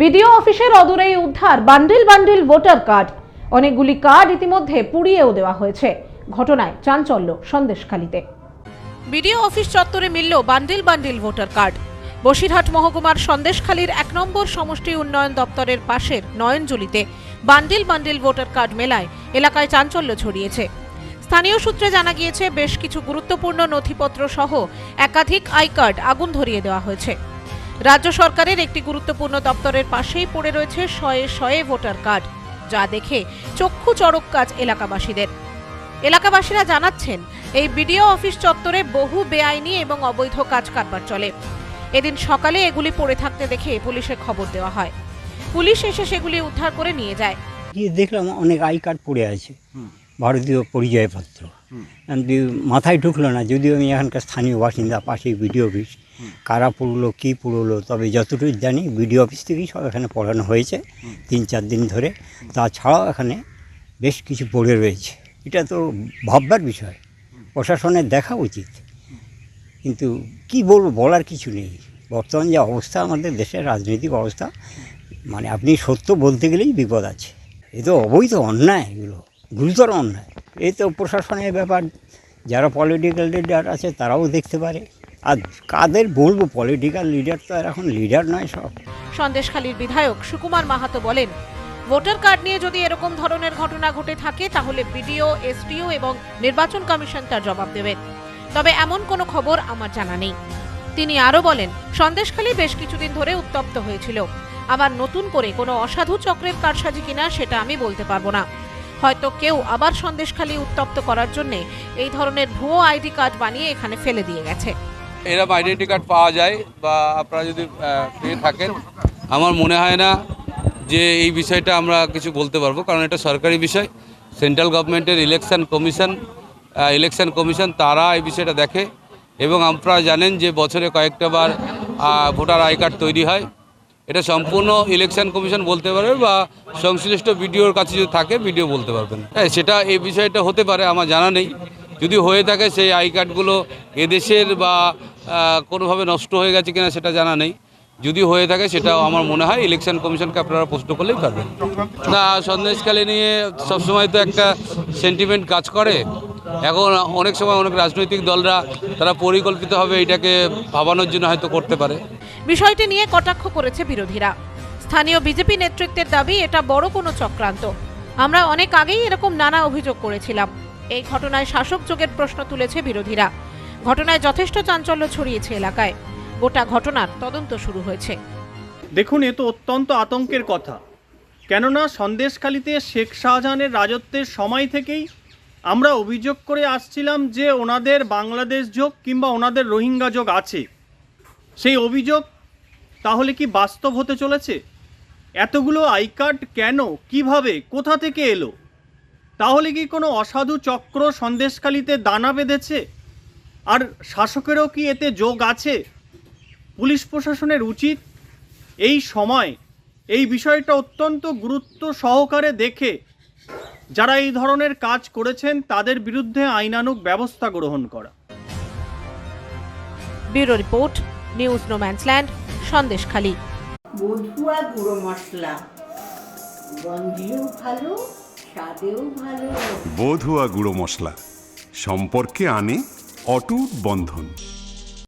BDO অফিসের অদূরেই উদ্ধার, বান্ডিল বান্ডিল ভোটার কার্ড। অনেকগুলি কার্ড ইতিমধ্যে পুড়িয়েও দেওয়া হয়েছে। ঘটনায় চাঞ্চল্য সন্দেশখালীতে। বিডিও অফিস চত্বরে মিলল bundle bundle voter card. Basirhat মহকুমার সন্দেশখালীর এক নম্বর সমষ্টি উন্নয়ন দপ্তরের পাশের নয়নজুলিতে বান্ডিল বান্ডিল ভোটার কার্ড মেলায় এলাকায় চাঞ্চল্য ছড়িয়েছে। স্থানীয় সূত্রে জানা গিয়েছে, বেশ কিছু গুরুত্বপূর্ণ নথিপত্র সহ একাধিক আই কার্ড আগুন ধরিয়ে দেওয়া হয়েছে। রাজ্য সরকারের একটি গুরুত্বপূর্ণ দপ্তরের পাশেই পড়ে রয়েছে শয়ে শয়ে ভোটার কার্ড যা দেখে চক্ষু চড়ক কাজ এলাকাবাসীদের। এলাকাবাসীরা জানাচ্ছেন এই বিডিও অফিস চত্বরে বহু বেআইনি এবং অবৈধ কাজ কারবার চলে। এদিন সকালে এগুলি পড়ে থাকতে দেখে পুলিশে খবর দেওয়া হয়। পুলিশ এসে সেগুলি উদ্ধার করে নিয়ে যায়। গিয়ে দেখলাম অনেক আই কার্ড পড়ে আছে ভারতীয় পরিচয়পত্র। মাথায় ঢুকলো না যদিও আমি এখানকার স্থানীয় বাসিন্দা পাশে বিডিও অফিস কারা পড়ল, কী পড়ল, তবে যতটুকু জানি বিডিও অফিস থেকেই সব এখানে পড়ানো হয়েছে তিন চার দিন ধরে। তাছাড়াও এখানে বেশ কিছু পড়ে রয়েছে। এটা তো ভাববার বিষয়। প্রশাসনের দেখা উচিত। কিন্তু কি বলব, বলার কিছু নেই। বর্তমান যে অবস্থা, আমাদের দেশের রাজনৈতিক অবস্থা মানে আপনি সত্য বলতে গেলেই বিপদ আছে। এ তো অবৈধ অন্যায় এগুলো, গুরুতর অন্যায়। এই তো প্রশাসনের ব্যাপার। যারা পলিটিক্যাল লিডার আছে, তারাও দেখতে পারে। আর কাদের বলব পলিটিক্যাল লিডার তো আর এখন লিডার নয় সব। সন্দেশখালীর বিধায়ক সুকুমার মাহাতো বলেন, ভোটার কার্ড নিয়ে যদি এরকম ধরনের ঘটনা ঘটে থাকে, তাহলে বিডিও, এসডিও এবং নির্বাচন কমিশন তার জবাব দেবে তবে এমন কোনো খবর আমার জানা নেই। তিনি আরও বলেন, সন্দেশখালী বেশ কিছুদিন ধরে উত্তপ্ত হয়েছিল। আবার নতুন করে কোনো অসাধু চক্রের কারসাজি কিনা সেটা আমি বলতে পারব না। হয়তো কেউ আবার সন্দেশখালী উত্তপ্ত করার জন্যে এই ধরনের ভুয়ো আইডি কার্ড বানিয়ে এখানে ফেলে দিয়ে গেছে। এরকম আইডেন্টি কার্ড পাওয়া যায় বা আপনারা যদি পেয়ে থাকেন, আমার মনে হয় না যে এই বিষয়টা আমরা কিছু বলতে পারব, কারণ এটা সরকারি বিষয়। সেন্ট্রাল গভর্নমেন্টের ইলেকশন কমিশন ইলেকশন কমিশন তারা এই বিষয়টা দেখে। এবং আপনারা জানেন যে বছরে কয়েকটা বার ভোটার আই কার্ড তৈরি হয়। এটা সম্পূর্ণ ইলেকশন কমিশন বলতে পারবে বা সংশ্লিষ্ট ভিডিওর কাছে যদি থাকে ভিডিও বলতে পারবেন। হ্যাঁ সেটা এই বিষয়টা হতে পারে, আমার জানা নেই। যদি হয়ে থাকে, সেই আই কার্ডগুলো এদেশের বা কোনোভাবে নষ্ট হয়ে গেছে কিনা সেটা জানা নেই। যদি হয়ে থাকে সেটাও আমার মনে হয় ইলেকশন কমিশনকে আপনারা প্রশ্ন করলেই পারবেন। না সন্দেশকালে নিয়ে সবসময় তো একটা সেন্টিমেন্ট কাজ করে। এখন অনেক সময় অনেক রাজনৈতিক দলরা তারা পরিকল্পিতভাবে এটাকে ভাবানোর জন্য হয়তো করতে পারে। বিষয়টি নিয়ে কটাক্ষ করেছে বিরোধীরা। স্থানীয় বিজেপি নেতৃত্বের দাবি, এটা বড় কোনো চক্রান্ত। আমরা অনেক আগেই এরকম নানা অভিযোগ করেছিলাম। এই ঘটনায় শাসক যোগের প্রশ্ন তুলেছে বিরোধীরা। ঘটনায় যথেষ্ট চাঞ্চল্য ছড়িয়েছে এলাকায়। গোটা ঘটনার তদন্ত শুরু হয়েছে। দেখুন, এ তো অত্যন্ত আতঙ্কের কথা। কেননা সন্দেশখালিতে শেখ শাহজাহানের রাজত্বের সময় থেকেই আমরা অভিযোগ করে আসছিলাম যে ওনাদের বাংলাদেশ যোগ কিংবা ওনাদের রোহিঙ্গা যোগ আছে। সেই অভিযোগ তাহলে কি বাস্তব হতে চলেছে? এতগুলো আই কার্ড কেন? কীভাবে? কোথা থেকে এলো? তাহলে কি কোনো অসাধু চক্র সন্দেশখালিতে দানা বেঁধেছে? আর শাসকেরও কি এতে যোগ আছে? পুলিশ প্রশাসনের উচিত এই সময় এই বিষয়টা অত্যন্ত গুরুত্ব সহকারে দেখে যারা এই ধরনের কাজ করেছেন তাদের বিরুদ্ধে আইনানুগ ব্যবস্থা গ্রহণ করা। Bureau report news no man's land Sandeshkhali. বধুয়া গুঁড়ো মশলা। গন্ধেও ভালো স্বাদেও ভালো। বধুয়া গুঁড়ো মশলা। সম্পর্কে আনে অটুট বন্ধন।